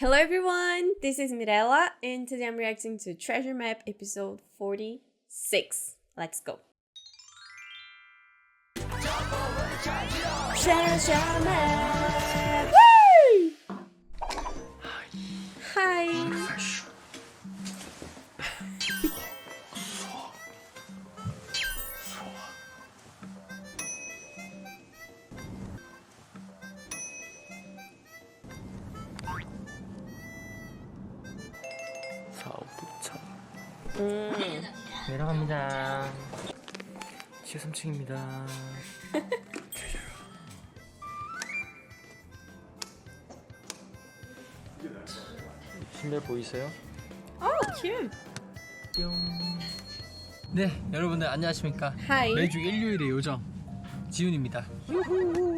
Hello everyone, this is Mirella, and today I'm reacting to Treasure Map episode 46. Let's go. Treasure Map! Woo! Hi! 사 음, 내려갑니다 13층입니다 신발 보이세요? oh, cute! 뿅. 네 여러분들 안녕하십니까 Hi! 매주 일요일의 요정 지훈입니다 유후.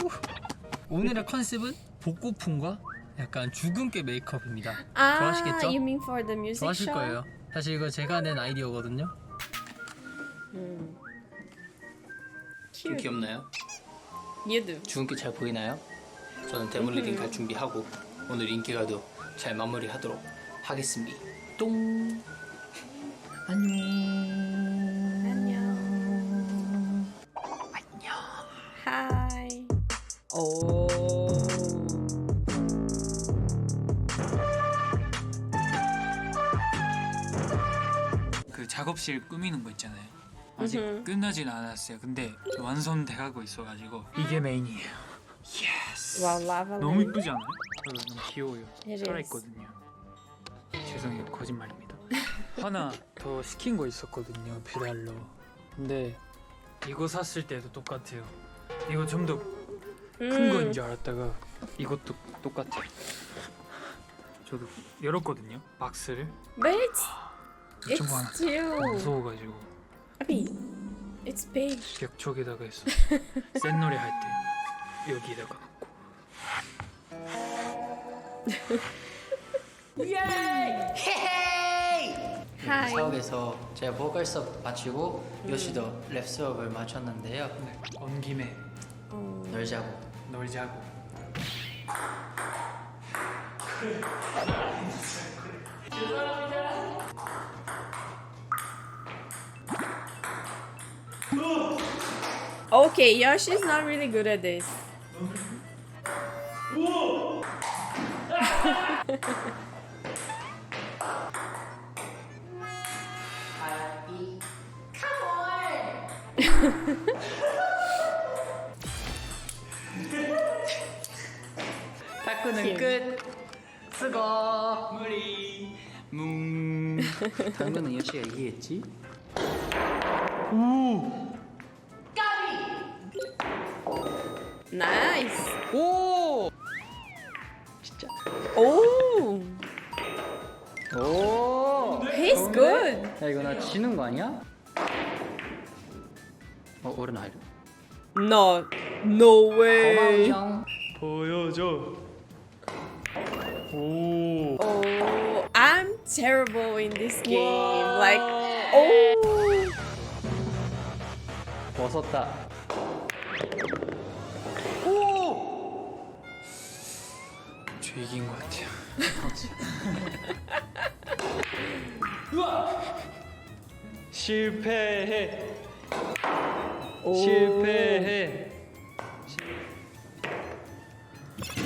오늘의 컨셉은 복고풍과 약간 주근깨 메이크업입니다 Ah, 좋아하시겠죠? you mean for the music 좋아하실 show? 거예요 사실 이거 제가 낸 아이디어거든요 음. 좀. 귀엽나요? Do. 주근깨 잘 보이나요? 저는 데몰 리딩 갈 준비하고 오늘 인기가도 잘 마무리하도록 하겠습니다. 똥. 안녕. 안녕. Hi. Oh. 그 작업실 꾸미는 거 있잖아요. 아직 음흠. 끝나진 않았어요. 근데 완성돼 가고 있어가지고 이게 메인이에요. 예스. Wow, lava 너무. 이쁘지 않아요? 너무 귀여워요. It 살아있거든요. 죄송해요, 거짓말입니다. 하나 더 시킨 거 있었거든요, 배달로. 근데 이거 샀을 때도 똑같아요. 이거 좀 더 큰 음. 건줄 알았다가 이것도 똑같아요. 저도 열었거든요, 박스를. But it's 이쪽 하나 it's. 무서워가지고. Mean, it's big. 벽 쪽에다가 했어. 센 노래 할 때 여기다가 놓고. Hi. 사업에서 제가 보컬 수업 마치고 요시도 랩 수업을 마쳤는데요. 네, 온 김에 Oh. 놀자고. 놀자고. Okay, Yoshi's not really good at this. 탁구는 끝. 수고. 무리. 뭉. 당근은 요시가 이기겠지? Nice. 오. 진짜. Oh, 오. he's good. 야 이거 나 지는 거 아니야? 어 오른 아이를. No, no way. 고마워. 보여줘. 오. Oh, I'm terrible in this game. Like, oh. 벗었다. 이긴 것 같아요. 실패해. 실패해.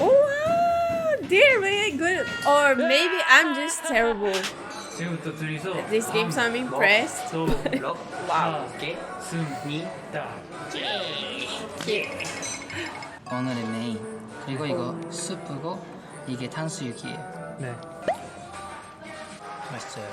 Oh, wow. They're really good. Or maybe I'm just terrible. 지금부터 둘이서 This game, so I'm impressed. 또 와우. 게. 승리다. 오늘의 메인. 그리고 이거 스프고 이게 탕수육이에요. 네. 맛있어요.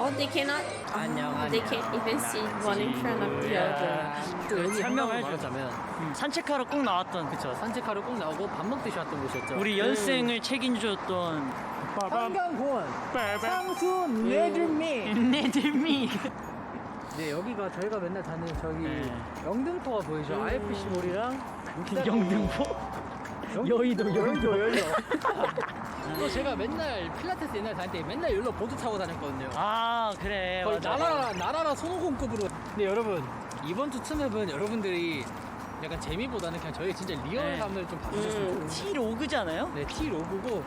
Oh, they cannot. Oh, they can't even see one in front of the other. 설명을 말하자면 산책하러 꼭 나왔던 그쵸 산책하러 꼭 나오고 밥 먹듯이 왔던 곳이었죠. 우리 연생을 책임져줬던 한강공원 상수 네들미 네들미 네 여기가 저희가 맨날 다니는 저기 네. 영등포가 보이죠? IFC 몰이랑 영등포? 여의도 여의도 여의도. 또 제가 맨날 필라테스 옛날 다닐 때 맨날 여기로 보드 타고 다녔거든요. 아 그래. 거의 맞아. 나라라 나라라 손오공급으로. 근데 여러분 이번 주 투맵은 여러분들이 약간 재미보다는 그냥 저희 진짜 리얼함을 좀 봐주셨으면 음. 좋겠어요. T 로그잖아요? 네, T 로그고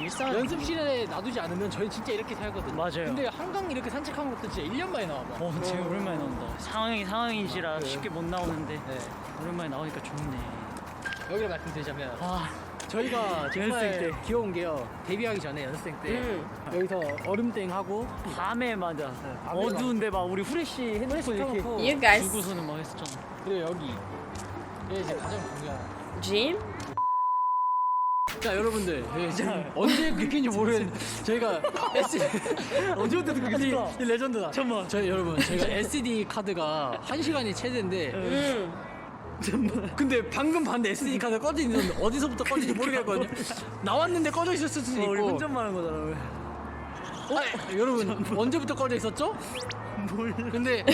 일상 연습실에 놔두지 않으면 저희 진짜 이렇게 살거든요. 맞아요. 근데 한강 이렇게 산책한 것도 진짜 1년 만에 나와 봐. 어, 되게 오랜만에 나온다. 상황이 상황이시라 네. 쉽게 못 나오는데 네. 오랜만에 나오니까 좋네. 여기를 말씀드리자면 아, 저희가 정말 연습생 때. 귀여운 게요. 데뷔하기 전에 연습생 때 음. 여기서 얼음땡 하고 밤에 맞아. 밤에 어두운데 막 우리 후레쉬 핸드폰 이렇게 You guys 두고서는 막 했었잖아. 그리고 여기 이제 가장 중요한 gym? 자 여러분들 저희 지금 언제 그렇게인지 모르겠는데 저희가 SD 언제부터 그렇게 이 레전드다 잠깐만. 저희 여러분 저희가 SD 카드가 1 시간이 최대인데 음. 근데 방금 봤는데 SD 카드가 꺼져 있는데 어디서부터 꺼진지 모르겠거든요 나왔는데 꺼져 있을 수도 있고 우리 혼잣말 하는 거잖아. 왜? 어? 여러분 언제부터 꺼져 있었죠? 몰라. 근데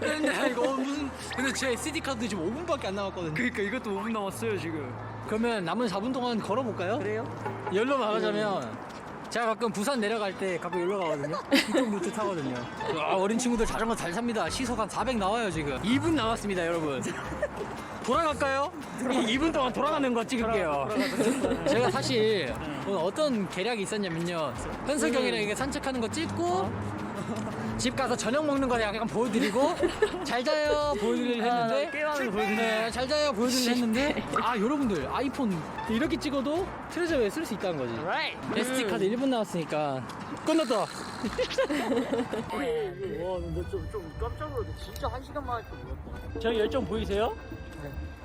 근데 이거 무슨 근데 제 SD 카드 지금 5분밖에 안 남았거든요 그러니까 이것도 5분 남았어요 지금. 그러면 남은 4분 동안 걸어볼까요? 그래요? 열로 말하자면 제가 가끔 부산 내려갈 때 가끔 열로 가거든요. 이쪽 루트 타거든요. 아, 어린 친구들 자전거 잘 삽니다. 시속 한 400 나와요 지금. 2분 남았습니다 여러분. 돌아갈까요? 2분 동안 돌아가는 거 찍을게요. 제가 사실 오늘 어떤 계략이 있었냐면요. 현석이 형이랑 이게 산책하는 거 찍고 집 가서 저녁 먹는 거 약간 보여드리고 잘 자요 보여드리려 아, 했는데 게임하는 거 보여드리네. 네, 잘 자요 보여드리려 했는데 아 여러분들 아이폰 이렇게 찍어도 트레저에 쓸 수 있다는 거지 Right. SD 카드 1분 나왔으니까 끝났다 와, 근데 좀, 좀 깜짝 놀랐네. 진짜 한 시간 만에 좀 놀랐다. 저희 열정 보이세요?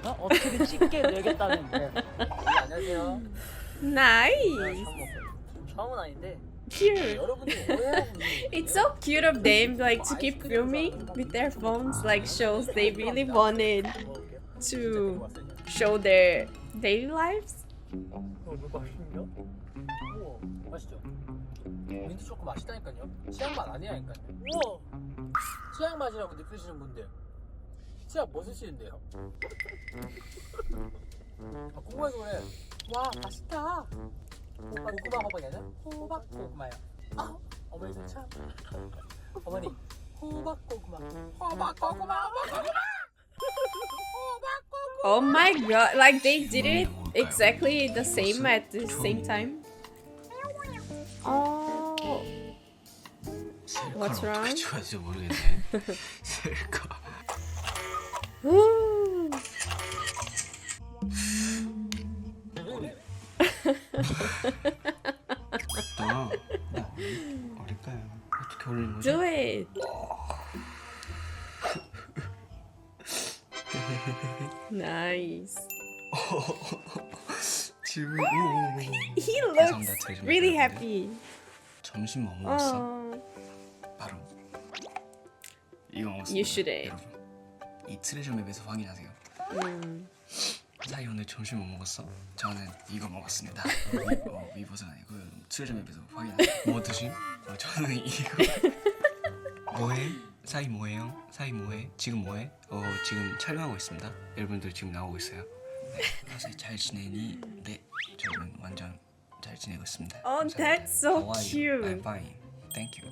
어? 어떻게든 쉽게 내겠다는. 네. 안녕하세요. Nice. 처음은 아닌데. Cute. 여러분들 오해하고 It's so cute of them like to keep filming with their phones like shows they really wanted to show their daily lives. 어, 이거 맛있는데요? 우와, 맛있죠? 민트 초코 맛있다니까요. 치약 맛 아니라니까요. 우와, 치약 맛이라고 느끼시는 분들, 치약 뭐 쓰시는데요? 아, 궁금해서 그래. 와, 맛있다. 호박 고구마 호박이 아니라 호박 고구마요. 아, 어머니도 참. 어머니, 호박 고구마, 호박 고구마, 호박 고구마. Oh my god, like they did it exactly the same at the same time. Oh. What's wrong? 어떻게 좋아할지 모르겠네. 셀카. Ooh. 나, 나 어릴까요? 어떻게 올리는 거지? Do it. nice. 오. He 감사합니다. looks 제일 좀 really happy. 점심 뭐 먹었어? Oh. 바로 이거 먹었습니다. You should eat. 여러분, 이 트레저 맵에서 확인하세요. Mm. 사이 오늘 점심 뭐 먹었어? 저는 이거 먹었습니다. 어, 이 버전 아니고 출연 앱에서 확인. 뭐 드심? 어, 저는 이거. 뭐해? 사이 뭐해요? 사이 뭐해? 지금 뭐해? 어 지금 촬영하고 있습니다. 여러분들 지금 나오고 있어요. 네, 사이 잘 지내니? 네, 저는 완전 잘 지내고 있습니다. Oh, that's so How are? I'm fine. Thank you.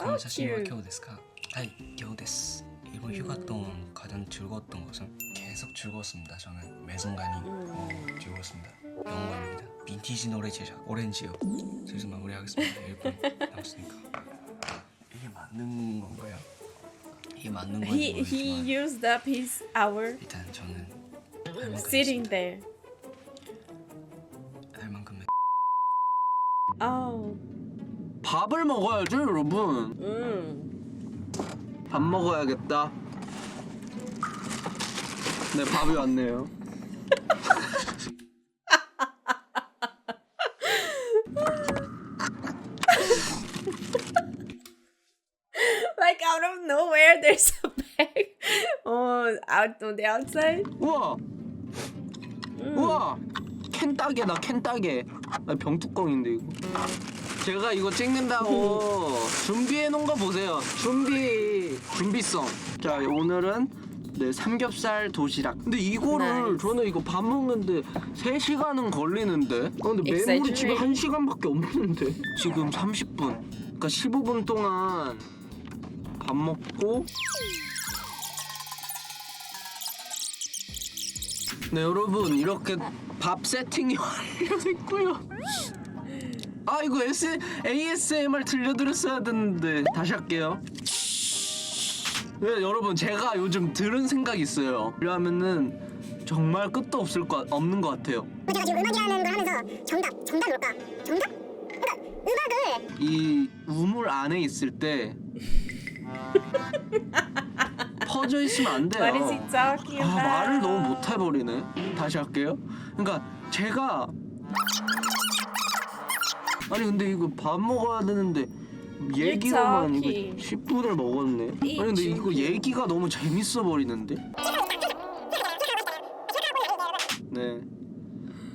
Oh, 사실 cute. 겨우 데스까? 아, 겨우 데스. 이번 휴가 동안 가장 즐거웠던 것은 계속 즐거웠습니다. 저는 매 순간이 어, 즐거웠습니다. 영광입니다. 빈티지 노래 제작 오렌지요. 슬슬 마무리하겠습니다. 1분 남았으니까. 이게 맞는 건가요? 이게 맞는 건지 He he 모르겠지만 used up his hour 일단 저는 할 만큼 sitting 했습니다. there. 할 만큼 했... Oh. 밥을 먹어야죠, 여러분. Mm. 밥 먹어야겠다. 네, 밥이 왔네요. Like out of nowhere, there's a bag. Oh, out on the outside. 우와! 우와! 캔 따개다, 캔 따개. 아, 병뚜껑인데, 이거. 제가 이거 찍는다고 준비해 놓은 거 보세요. 준비, 준비성. 자, 오늘은 네, 삼겹살 도시락. 근데 이거를 Nice. 저는 이거 밥 먹는데 3시간은 걸리는데. 어, 근데 메모리 집에 Exaggerate. 1시간밖에 없는데. 지금 30분. 그러니까 15분 동안 밥 먹고 네 여러분 이렇게 밥 세팅이 완료됐고요. 아 이거 S ASMR 들려드렸어야 됐는데 다시 할게요. 네 여러분 제가 요즘 들은 생각이 있어요. 이러면은 정말 끝도 없을 것 없는 것 같아요. 제가 지금 음악이라는 걸 하면서 정답, 정답이 뭘까? 정답? 그러니까 음악을 이 우물 안에 있을 때 퍼져 있으면 안 돼요. Is he talking 아? 말을 너무 못 해버리네. 다시 할게요. 그러니까 제가 아니 근데 이거 밥 먹어야 되는데 얘기로만 이거 talking. 10분을 먹었네. 아니 근데 이거 얘기가 너무 재밌어 버리는데. 네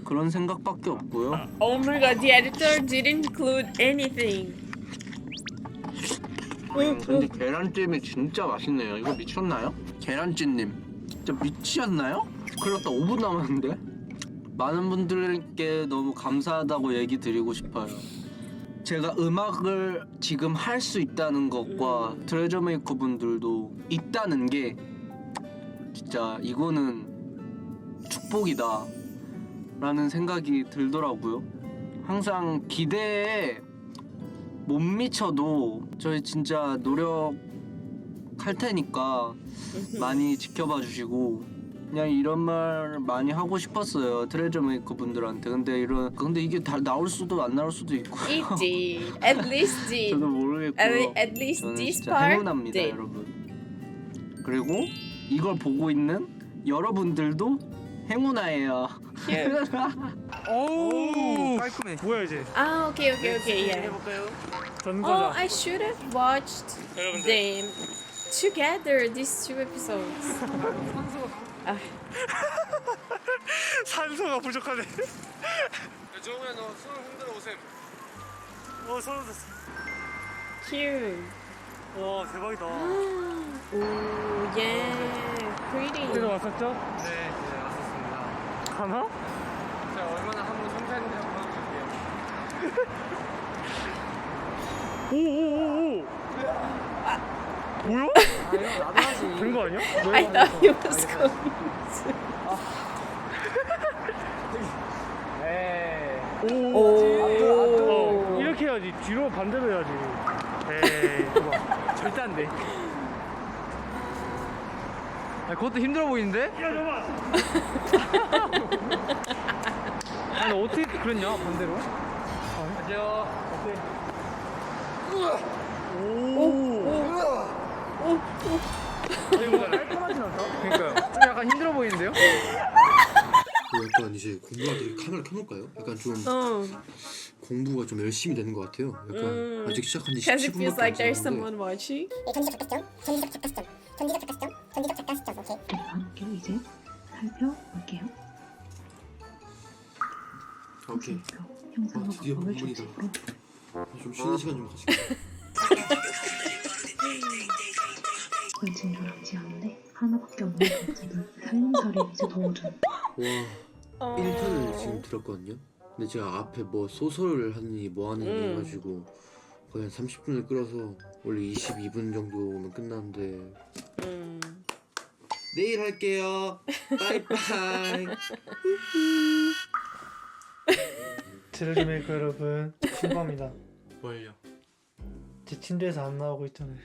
그런 생각밖에 없고요. Oh my god, the editor didn't include anything. 근데 계란찜이 진짜 맛있네요. 이거 미쳤나요? 계란찜님 진짜 미치셨나요? 그렇다 5분 남았는데 많은 분들께 너무 감사하다고 얘기 드리고 싶어요. 제가 음악을 지금 할 수 있다는 것과 트레저 메이커 분들도 있다는 게 진짜 이거는 축복이다 라는 생각이 들더라고요. 항상 기대에 못 미쳐도 저희 진짜 노력할 테니까 많이 지켜봐 주시고 그냥 이런 말 많이 하고 싶었어요 트레저 메이커 분들한테 근데 이런 근데 이게 다 나올 수도 안 나올 수도 있고 did. At least did. 저도 At, 모르겠고요 at least 저는 this 진짜 part 행운합니다 did. 여러분 그리고 이걸 보고 있는 여러분들도 행운아예요. 오 깔끔해. 뭐야 이제? Ah, okay, okay, okay, yeah. 해볼까요? Oh, 전거자. I should have watched them together. These two episodes. 아, 산소가 부족하네. 정우야 너손 흔들어 오셈. 어 소름 돋았어. cute. 와 대박이다. Ooh, yeah, pretty. 그때 왔었죠? 네, 네 왔었습니다. 가나? 제가 얼마나 한번 성장했는지 한번 볼게요. 오오오오. 뭐야? 나도 하지. 된거 아니야? I thought he was going to. 에이. 어, 오. 이렇게 해야지. 뒤로 반대로 해야지. 에이, 그거 절대 안 돼. 아, 그것도 힘들어 보이는데? 야, 잠깐만. 아니 어떻게 그랬냐 반대로? 이거 깔끔하진 않다. 그러니까요. 좀 약간 힘들어 보이는데요? 약간 이제 공부할 때 카메라 켜놓을까요? 약간 좀 Oh, 공부가 좀 열심히 되는 것 같아요. 약간 음. 아직 시작한 지 because it feels 17분밖에 like 안 there's 지났는데 someone watching. 예, 전지적 작가 시점, 전지적 작가 시점, 전지적 작가 시점, 전지적 작가 시점. 오케이. 바로 이제 살펴볼게요. 오케이 형상과 아, 드디어 방법을 본문이다. 좀 쉬는 시간 좀 가질게 요. 그건 진솔하지 않은데 하나밖에 없는 감정을 살림살이를 이제 넣어준 와 1편을 지금 들었거든요. 근데 제가 앞에 뭐 소설을 하느니 뭐 하느니 음. 해가지고 거의 한 30분을 끌어서 원래 22분 정도면 끝나는데 Mm. 내일 할게요. 바이바이. 트레저 메이커 여러분 신고합니다. 뭘요? 제 침대에서 안 나오고 있잖아요.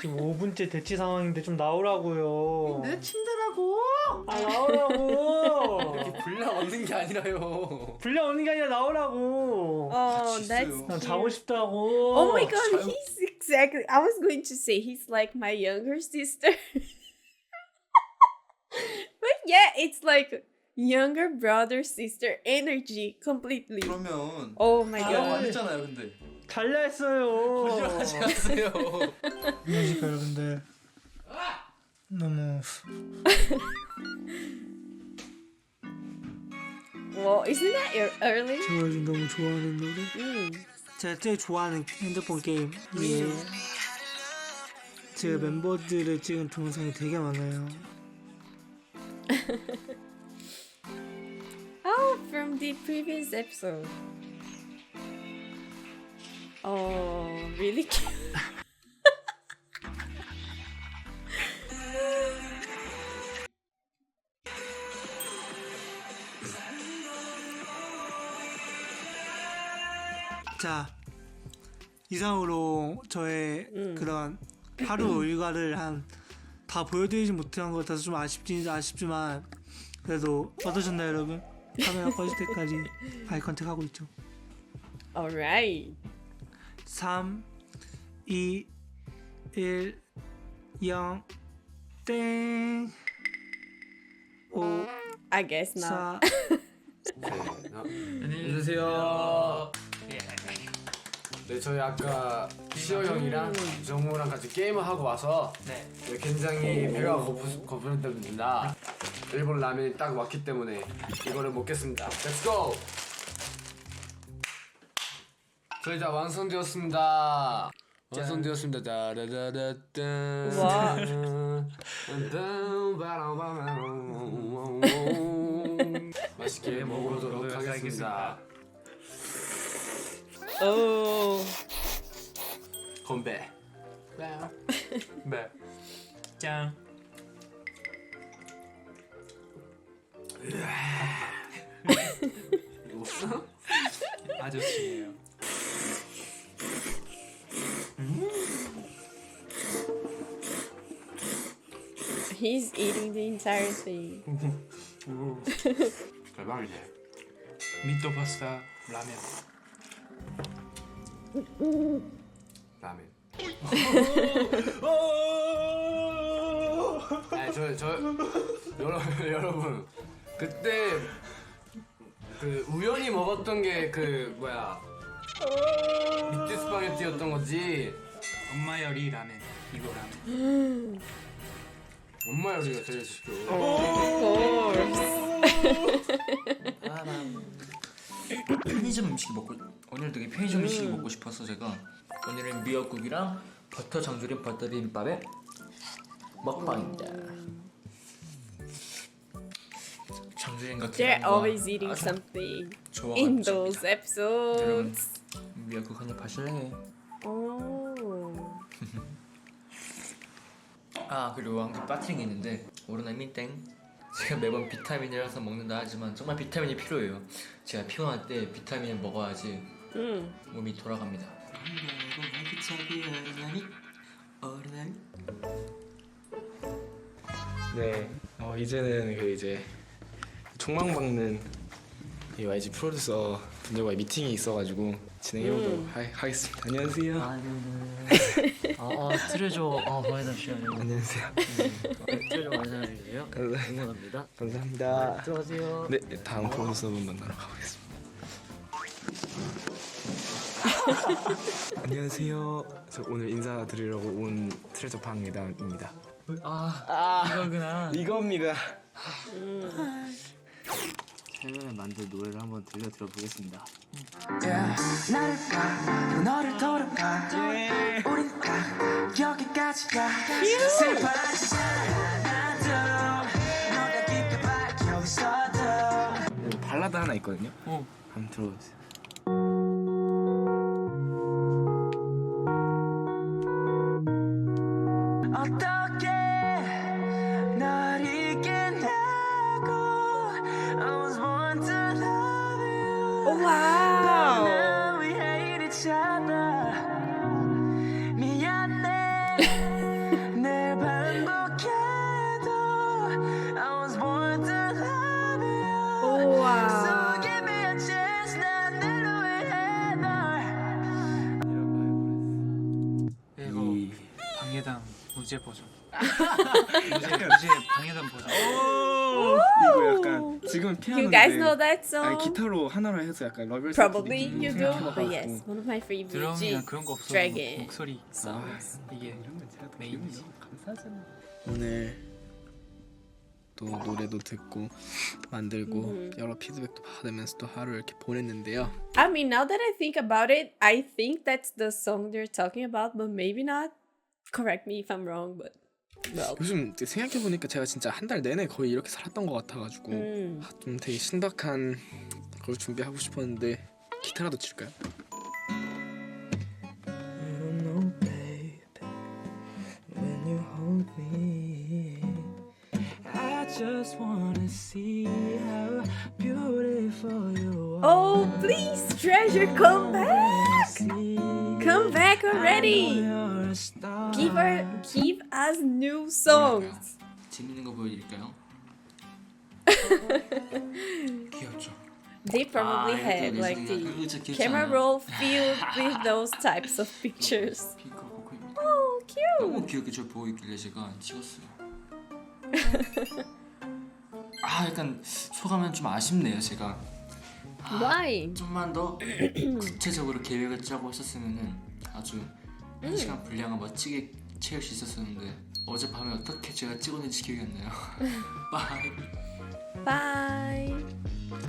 지금 5분째 대치 상황인데 좀 나오라고요. 내 침대라고. 아 나오라고. 분량 없는 게 아니라요. 분량 없는 게 아니라 나오라고. Oh, 있어요. that's 난 cute. 자고 싶다고. Oh my god, he's exactly. I was going to say he's like my younger sister. but yeah, it's like younger brother sister energy completely. 그러면 Oh my 아, god. 안 했잖아요, 근데. 잘려 했어요. 하지 않았어요. 그러니까 여러분들 너무 Well, isn't that ear- early? 제가 요즘 너무 좋아하는 노래. Mm. 제가 제일 좋아하는 핸드폰 게임. 예. 제가 멤버들을 찍은 동영상이 되게 많아요. Oh, from the previous episode. Oh, really 자, 이상으로 저의 음. 그런 하루 일과를 한 다 보여드리지 못한 것 같아서 좀 아쉽긴 아쉽지만 그래도 어떠셨나요 여러분? 카메라 꺼질 때까지 아이 컨택하고 있죠. Alright. 3, 2, 1, 0, 땡. 5, I guess not. 4, 안녕하세요. 네, 저희 아까 시호 형이랑 정우랑 같이 게임을 하고 와서 네, 굉장히 배가 고프, 고프답니다. 일본 라면이 딱 왔기 때문에 이거를 먹겠습니다. Let's go! 저희 다 완성되었습니다. 완성되었습니다. 와. 맛있게 먹어보도록 하겠습니다. Oh. 건배. 네. 짠. 없어? 아저씨예요. He's eating the entire thing. 대박이네. 미토 파스타 라면. 라면. 아니 저저 여러분 여러분 그때 그 우연히 먹었던 게 그 뭐야 미트 스파게티였던 거지 엄마 요리 라면. 이거 라면. 엄마 요리가 제일 시켜. Of course. 편의점 음식 먹고 오늘 되게 편의점 음식이 먹고 싶어서 제가 오늘은 미역국이랑 버터 장조림 버터 비빔밥에 먹방입니다. 장조림 같은 They're 거 always eating something 좋아하는 in those 여러분 episodes. 미역국 한입 하실래? Oh. 아 그리고 한개 빠뜨린 게 있는데 오르나 민땡 제가 매번 비타민이라서 먹는다 하지만 정말 비타민이 필요해요 제가 피곤할 때 비타민을 먹어야지 Mm. 몸이 돌아갑니다 네, 어, 이제는 그 이제 총망받는 이 YG 프로듀서 분들과의 미팅이 있어가지고 진행해보도록 음. 하, 하겠습니다. 안녕하세요. 어, 어 트레저 어 보내주시요 안녕하세요. 트레저 보내주세요. 감사- 응원합니다. 감사합니다. 들어가세요. 네, 다음 프로듀서분 만나러 가보겠습니다. 안녕하세요. 저 오늘 인사드리려고 온 트레저 방이다입니다. 아, 이거구나. 이겁니다. 최근에 만든 노래를 한번 들려 들어보겠습니다. 너를 돌아가 우린 딱 여기까지야 슬퍼하지 않아도 너가 깊게 박혀 있어도 발라드 하나 있거든요. 어. 한번 들어보세요. 지금 You guys know that song? 아니 기타로 하나로 해서 약간 러블 Probably you do, 생각해봐가지고. but yes, one of my favorite 드럼이나 그런 거 없어. Dragon. 목소리 이게 메인이지. 오늘 또 노래도 듣고 만들고 여러 피드백도 받으면서 또 하루 이렇게 보냈는데요. I mean, now that I think about it, I think that's the song they're talking about, but maybe not. Correct me if I'm wrong, but. 요즘 생각해 보니까 제가 진짜 한 달 내내 거의 이렇게 살았던 것 같아가지고 음. 아, 좀 되게 신박한 걸 준비하고 싶었는데 기타라도 칠까요? I just wanna see how beautiful you Oh, please, treasure, come back! Come back already! Give her, give us new songs. 재밌는 거 보여드릴까요? 귀엽죠? They probably Ah, had like the 귀엽지 camera 않아요? roll filled with those types of pictures. 핑크와 코코입니다. Oh, cute! 너무 귀엽게 저 보고 있길래 제가 찍었어요. 아 약간 소감은 좀 아쉽네요 제가. Why? 좀만 더 구체적으로 계획을 짜고 했었으면은 아주 한 시간 분량을 멋지게 채울 수 있었었는데 어젯밤에 어떻게 제가 찍었는지 기억이 안 나요. 바이. Bye.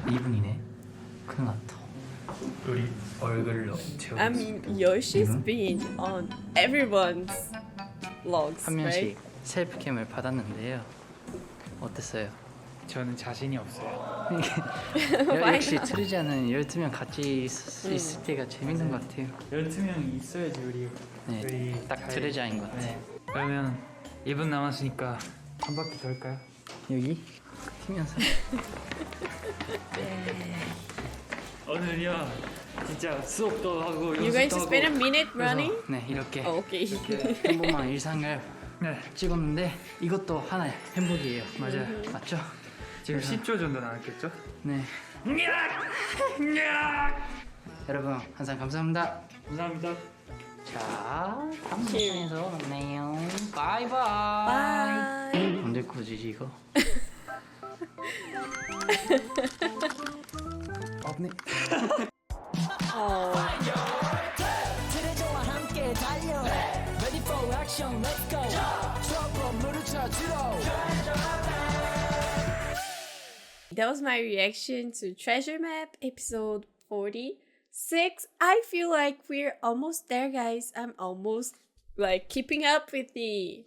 2분이네. 큰일 났다. 우리 얼굴로 채워. I mean, Yoshi's been on everyone's vlogs, 한 right? 명씩 셀프캠을 받았는데요. 어땠어요? 저는 자신이 없어요. 역시 않은 12명 같이 있, 음. 있을 때가 재밌는 것 같아요. 12명이 있어야지 우리 네, 우리 딱 잘- 트레자인 것 같아요. 네. 그러면 2분 남았으니까 한 바퀴 돌까요? 여기 튀면서 오늘요 진짜 수업도 하고 You're going to 연습도 spend a 하고 minute running? 네 이렇게 Oh, okay. 평범한 일상을 네 찍었는데 이것도 하나의 행복이에요. 맞아요. 맞죠? 지금 10초 정도 남았겠죠? 네. 여러분 항상 감사합니다. 감사합니다. 자 다음 시간에서 만나요. 바이바이. 언제 꺼지지 이거? 없네. Oh. That was my reaction to Treasure Map episode 46. I feel like we're almost there, guys. I'm almost like keeping up with the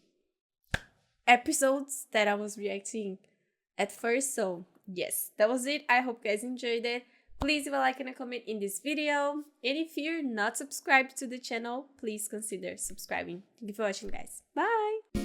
episodes that I was reacting at first. So, yes, that was it. I hope you guys enjoyed it. Please leave a like and a comment in this video. And if you're not subscribed to the channel, please consider subscribing. Thank you for watching, guys. Bye!